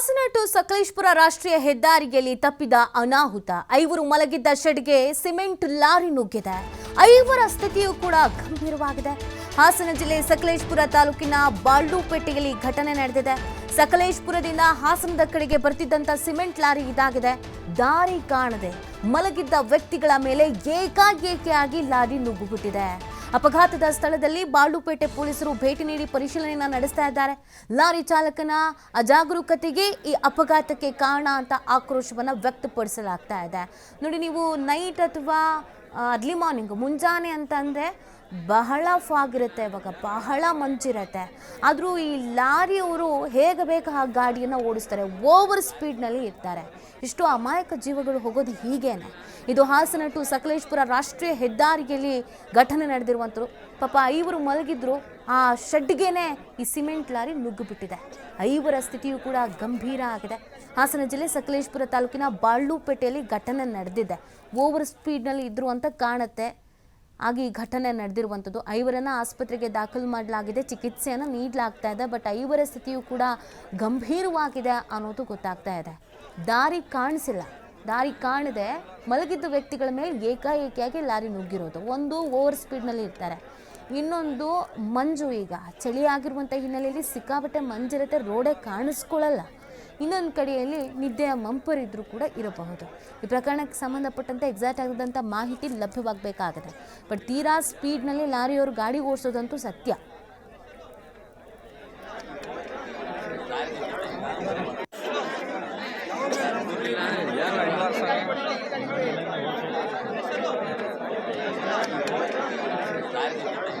Hassan to Sakleshpur ರಾಷ್ಟ್ರೀಯ ಹೆದ್ದಾರಿಯಲ್ಲಿ ತಪ್ಪಿದ ಅನಾಹುತ. ಐವರು ಮಲಗಿದ್ದ ಶೆಡ್ಗೆ ಸಿಮೆಂಟ್ ಲಾರಿ ನುಗ್ಗಿದೆ. ಐವರ ಸ್ಥಿತಿಯೂ ಕೂಡ ಗಂಭೀರವಾಗಿದೆ. ಹಾಸನ ಜಿಲ್ಲೆ ಸಕಲೇಶ್ಪುರ ತಾಲೂಕಿನ ಬಾಳ್ಳುಪೇಟೆಯಲ್ಲಿ ಘಟನೆ ನಡೆದಿದೆ. ಸಕಲೇಶ್ಪುರದಿಂದ ಹಾಸನದ ಕಡೆಗೆ ಬರ್ತಿದ್ದಂತ ಸಿಮೆಂಟ್ ಲಾರಿ ಇದಾಗಿದೆ. ದಾರಿ ಕಾಣದೆ ಮಲಗಿದ್ದ ವ್ಯಕ್ತಿಗಳ ಮೇಲೆ ಏಕಾಏಕಿಯಾಗಿ ಲಾರಿ ನುಗ್ಗುಬಿಟ್ಟಿದೆ. ಅಪಘಾತದ ಸ್ಥಳದಲ್ಲಿ ಬಾಳುಪೇಟೆ ಪೊಲೀಸರು ಭೇಟಿ ನೀಡಿ ಪರಿಶೀಲನೆಯನ್ನು ನಡೆಸ್ತಾ ಇದ್ದಾರೆ. ಲಾರಿ ಚಾಲಕನ ಅಜಾಗರೂಕತೆಗೆ ಈ ಅಪಘಾತಕ್ಕೆ ಕಾರಣ ಅಂತ ಆಕ್ರೋಶವನ್ನು ವ್ಯಕ್ತಪಡಿಸಲಾಗ್ತಾ ಇದೆ. ನೋಡಿ, ನೀವು ನೈಟ್ ಅಥವಾ ಅರ್ಲಿ ಮಾರ್ನಿಂಗ್, ಮುಂಜಾನೆ ಅಂತಂದರೆ ಬಹಳ ಫಾಗ್ ಇರುತ್ತೆ ಇವಾಗ, ಬಹಳ ಮಂಜಿರುತ್ತೆ. ಆದರೂ ಈ ಲಾರಿಯವರು ಹೇಗೆ ಬೇಕು ಆ ಗಾಡಿಯನ್ನು ಓಡಿಸ್ತಾರೆ ಓವರ್ ಸ್ಪೀಡ್ನಲ್ಲಿ ಇರ್ತಾರೆ. ಇಷ್ಟು ಅಮಾಯಕ ಜೀವಗಳು ಹೋಗೋದು ಹೀಗೇನೆ. ಇದು ಹಾಸನ ಟು ಸಕಲೇಶ್ಪುರ ರಾಷ್ಟ್ರೀಯ ಹೆದ್ದಾರಿಯಲ್ಲಿ ಘಟನೆ ನಡೆದಿರುವಂಥದ್ದು. ಪಾಪ ಐವರು ಮಲಗಿದ್ರು ಆ ಶೆಡ್ಗೆನೆ ಈ ಸಿಮೆಂಟ್ ಲಾರಿ ನುಗ್ಗಿಬಿಟ್ಟಿದೆ. ಐವರ ಸ್ಥಿತಿಯು ಕೂಡ ಗಂಭೀರ ಆಗಿದೆ. ಹಾಸನ ಜಿಲ್ಲೆ ಸಕಲೇಶ್ಪುರ ತಾಲೂಕಿನ ಬಾಳ್ಳುಪೇಟೆಯಲ್ಲಿ ಘಟನೆ ನಡೆದಿದೆ. ಓವರ್ ಸ್ಪೀಡ್ನಲ್ಲಿ ಇದ್ರು ಅಂತ ಕಾಣುತ್ತೆ. ಆಗ ಈ ಘಟನೆ ನಡೆದಿರುವಂಥದ್ದು ಐವರನ್ನ ಆಸ್ಪತ್ರೆಗೆ ದಾಖಲು ಮಾಡಲಾಗಿದೆ. ಚಿಕಿತ್ಸೆಯನ್ನು ನೀಡಲಾಗ್ತಾ ಇದೆ. ಬಟ್ ಐವರ ಸ್ಥಿತಿಯು ಕೂಡ ಗಂಭೀರವಾಗಿದೆ ಅನ್ನೋದು ಗೊತ್ತಾಗ್ತಾ ಇದೆ. ದಾರಿ ಕಾಣಿಸಿಲ್ಲ. ದಾರಿ ಕಾಣದೆ ಮಲಗಿದ್ದ ವ್ಯಕ್ತಿಗಳ ಮೇಲೆ ಏಕಾಏಕಿಯಾಗಿ ಲಾರಿ ನುಗ್ಗಿರೋದು. ಒಂದು ಓವರ್ ಸ್ಪೀಡ್ನಲ್ಲಿ ಇರ್ತಾರೆ. ಇನ್ನೊಂದು ಮಂಜು ಈಗ. ಚಳಿ ಆಗಿರುವಂಥ ಹಿನ್ನೆಲೆಯಲ್ಲಿ ಸಿಕ್ಕಾಪಟ್ಟೆ ಮಂಜಿರುತ್ತೆ ರೋಡೇ ಕಾಣಿಸ್ಕೊಳ್ಳಲ್ಲ. ಇನ್ನೊಂದು ಕಡೆಯಲ್ಲಿ ನಿದ್ದೆಯ ಮಂಪರಿದ್ರೂ ಕೂಡ ಇರಬಹುದು. ಈ ಪ್ರಕರಣಕ್ಕೆ ಸಂಬಂಧಪಟ್ಟಂತೆ ಎಕ್ಸಾಕ್ಟ್ ಆಗಿದಂಥ ಮಾಹಿತಿ ಲಭ್ಯವಾಗಬೇಕಾಗುತ್ತೆ ಬಟ್ ತೀರಾ ಸ್ಪೀಡ್ನಲ್ಲಿ ಲಾರಿಯವರು ಗಾಡಿ ಓಡಿಸೋದಂತೂ ಸತ್ಯ.